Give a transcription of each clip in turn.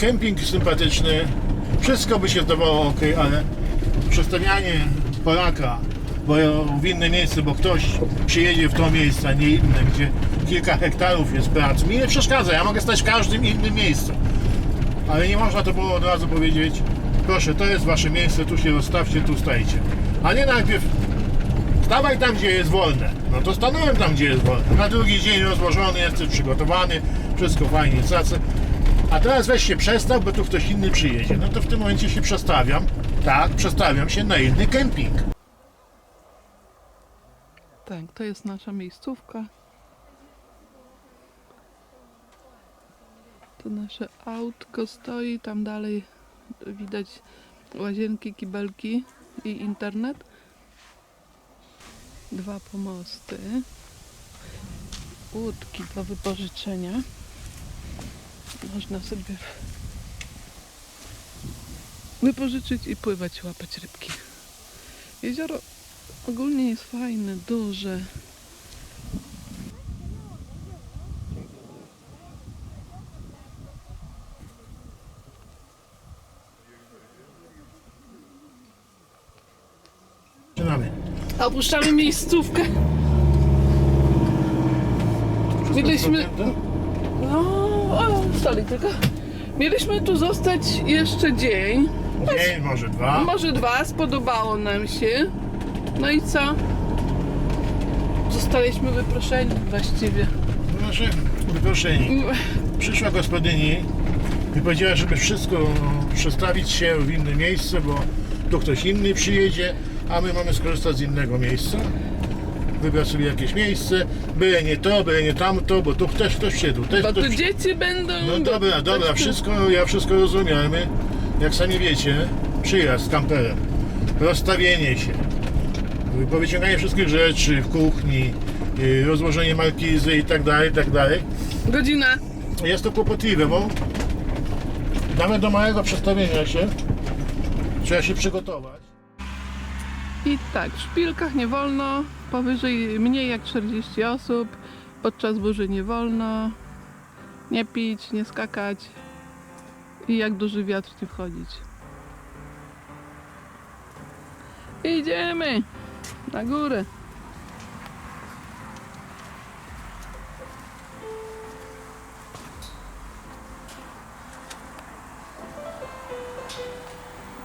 Kemping sympatyczny, wszystko by się zdawało ok, ale przestawianie Polaka bo w inne miejsce, bo ktoś przyjedzie w to miejsce, a nie inne, gdzie kilka hektarów jest pracy. Mi nie przeszkadza, ja mogę stać w każdym innym miejscu. Ale nie można to było od razu powiedzieć, proszę, to jest wasze miejsce, tu się rozstawcie, tu stajcie. A nie najpierw stawaj tam, gdzie jest wolne. No to stanąłem tam, gdzie jest wolne. Na drugi dzień rozłożony, jesteś przygotowany, wszystko fajnie, cacy. A teraz weź się przestaw, bo tu ktoś inny przyjedzie. No to w tym momencie się przestawiam. Tak, przestawiam się na inny kemping. Tak, to jest nasza miejscówka. Tu nasze autko stoi, tam dalej widać łazienki, kibelki i internet. Dwa pomosty. Łódki do wypożyczenia. Można sobie wypożyczyć i pływać, łapać rybki. Jezioro ogólnie jest fajne, duże. Opuszczamy miejscówkę. Mieliśmy- No, o, stolik tylko. Mieliśmy tu zostać jeszcze dzień? Dzień, może dwa. może dwa, spodobało nam się. No i co? Zostaliśmy wyproszeni właściwie. Znaczy, wyproszeni. Przyszła gospodyni i powiedziała, żeby wszystko przestawić się w inne miejsce, bo tu ktoś inny przyjedzie, a my mamy skorzystać z innego miejsca. Wybrać sobie jakieś miejsce, byle nie to, byle nie tamto, bo tu też ktoś przyjdzie, też Bo tu ktoś dzieci będą. No dobra, dobra, Ktoś tu- wszystko, ja wszystko rozumiem, ale my, jak sami wiecie, przyjazd z kamperem, rozstawienie się, powyciąganie wszystkich rzeczy w kuchni, y, rozłożenie markizy i tak dalej, i tak dalej, Godzina. jest to kłopotliwe, bo nawet do małego przestawienia się trzeba się przygotować. I tak, w szpilkach nie wolno, powyżej mniej jak 40 osób, podczas burzy nie wolno, nie pić, nie skakać i jak duży wiatr nie wchodzić. Idziemy na górę.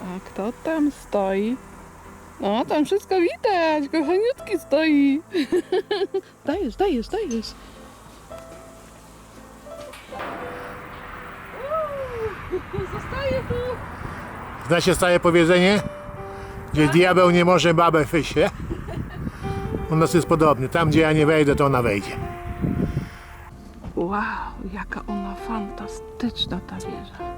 A kto tam stoi? No, tam wszystko widać, kochaniutki stoi. dajesz, dajesz, dajesz. Zostaje tu. Zna się stare powiedzenie, gdzie diabeł nie może babę fysie. U nas jest podobnie, tam gdzie ja nie wejdę, to ona wejdzie. Wow, jaka ona fantastyczna ta wieża.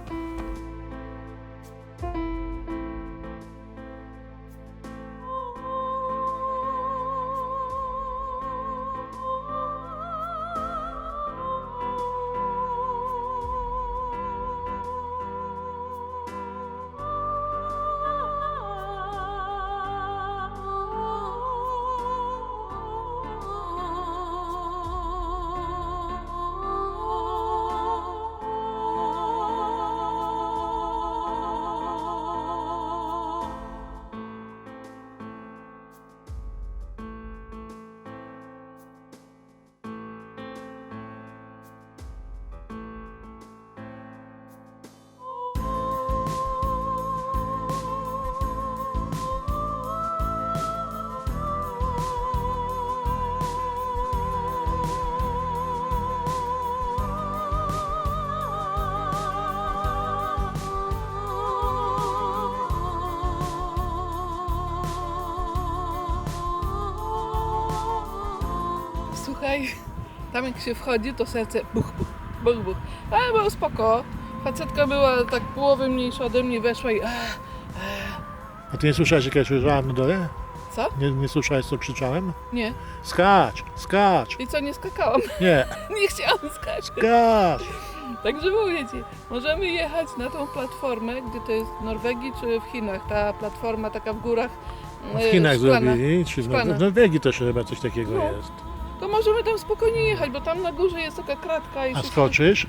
Słuchaj, tam jak się wchodzi, to serce buch, buch, buch, buch. Ale było spoko. Facetka była tak połowę mniejsza ode mnie, weszła i... A ty nie słyszałeś, jak ja krzyczałem na dole? co? Nie, nie słyszałeś, co krzyczałem? Nie. Skacz, skacz, I co, nie skakałam? nie, Nie chciałam skakać. skacz. Także mówię ci, możemy jechać na tą platformę, gdzie to jest w Norwegii czy w Chinach. Ta platforma taka w górach W Chinach szklana. zrobili, czy w Szklana. w Norwegii też chyba coś takiego No. jest. To możemy tam spokojnie jechać, bo tam na górze jest taka kratka i A wszystko- skoczysz?